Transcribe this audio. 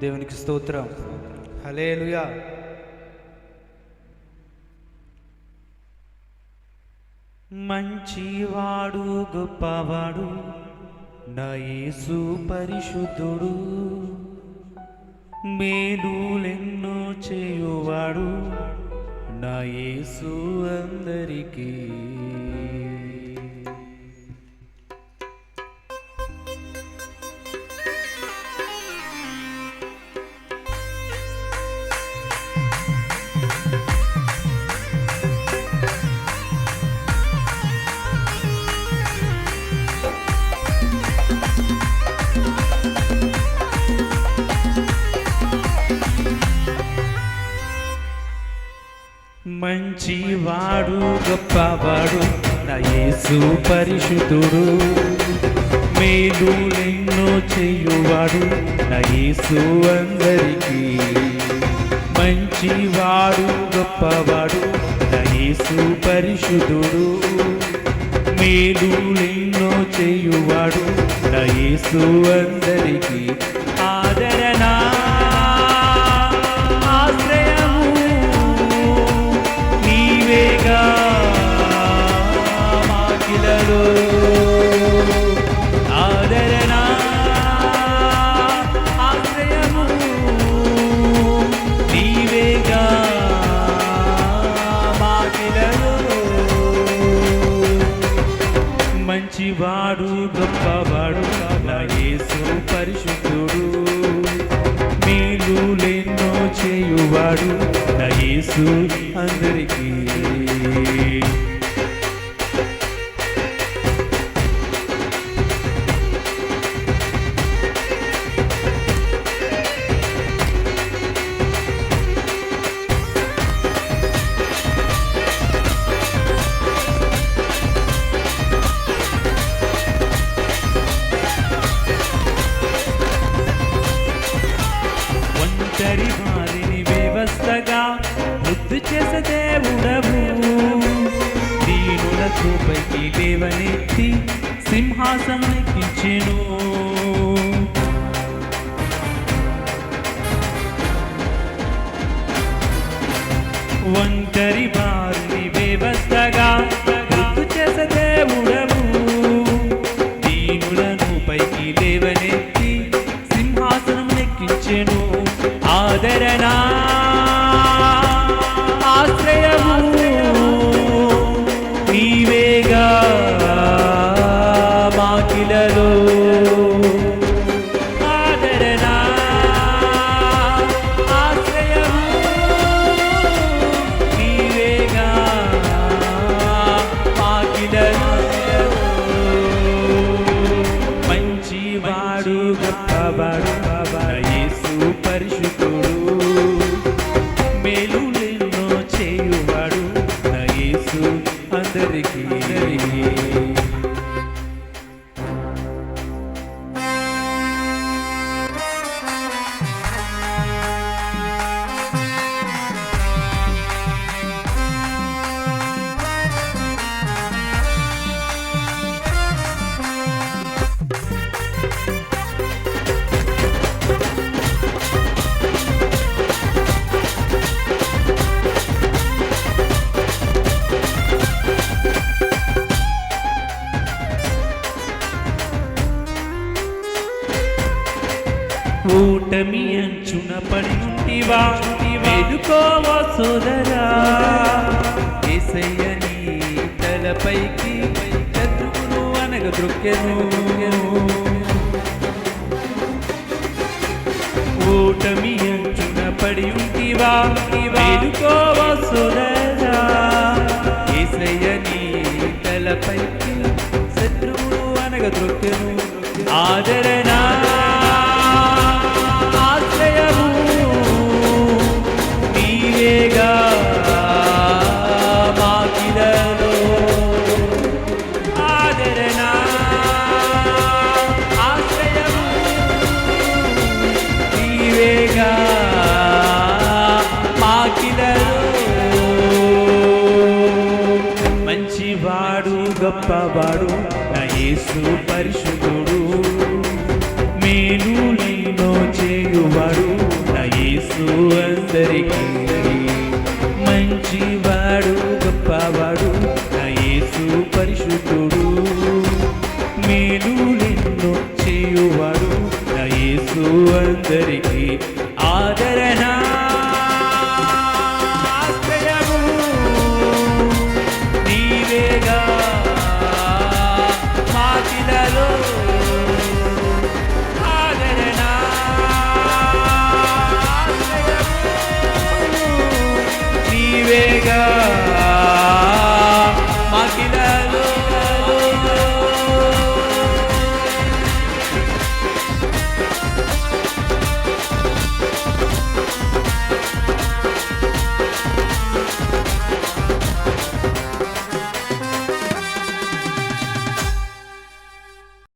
దేవునికి స్తోత్రం. హలేలుయా మంచివాడు గొప్పవాడు నయేసు పరిశుద్ధుడు. మేలులెన్నో చేయువాడు నయేసు అందరికీ. మంచివాడు గొప్పవాడు నయేసు యేసు పరిశుద్ధుడు. మేలులెన్నో చేయువాడు నయేసు యేసు అందరికీ. మంచివాడు గొప్పవాడు నయేసు యేసు పరిశుద్ధుడు. మేలులెన్నో చేయువాడు నయేసు అందరికీ. ఆదరణ మంచివాడు గొప్పవాడు నా యేసు పరిశుద్ధుడు. మేలులెన్నో చేయువాడు నా యేసు అందరికీ. ఒంటరి వారిని వ్యవస్థగా ముద్దు చేసే దేవుడవు దీనుల పైకి లేవనెత్తి సింహాసనం ఎక్కించెను ఆదరణ అందరికీ ఊటమి అంచున పడివా ఉంటివా వెలుకోవా సోదరా ఏసయ్యని తలపైకి శత్రువును అనగ దృక్కెను. ఊటమి అంచున పడి ఉంటివా వెలుకోవా సోదరా ఏసయ్యని తలపైకి శత్రువును అనగ దృక్కెను. ఆదరణ గొప్పవాడు నా యేసు పరిశుద్ధుడు. మేలు నేను చేయువాడు నా యేసు అందరికీ. మంచివాడు గొప్పవాడు నా యేసు పరిశుద్ధుడు.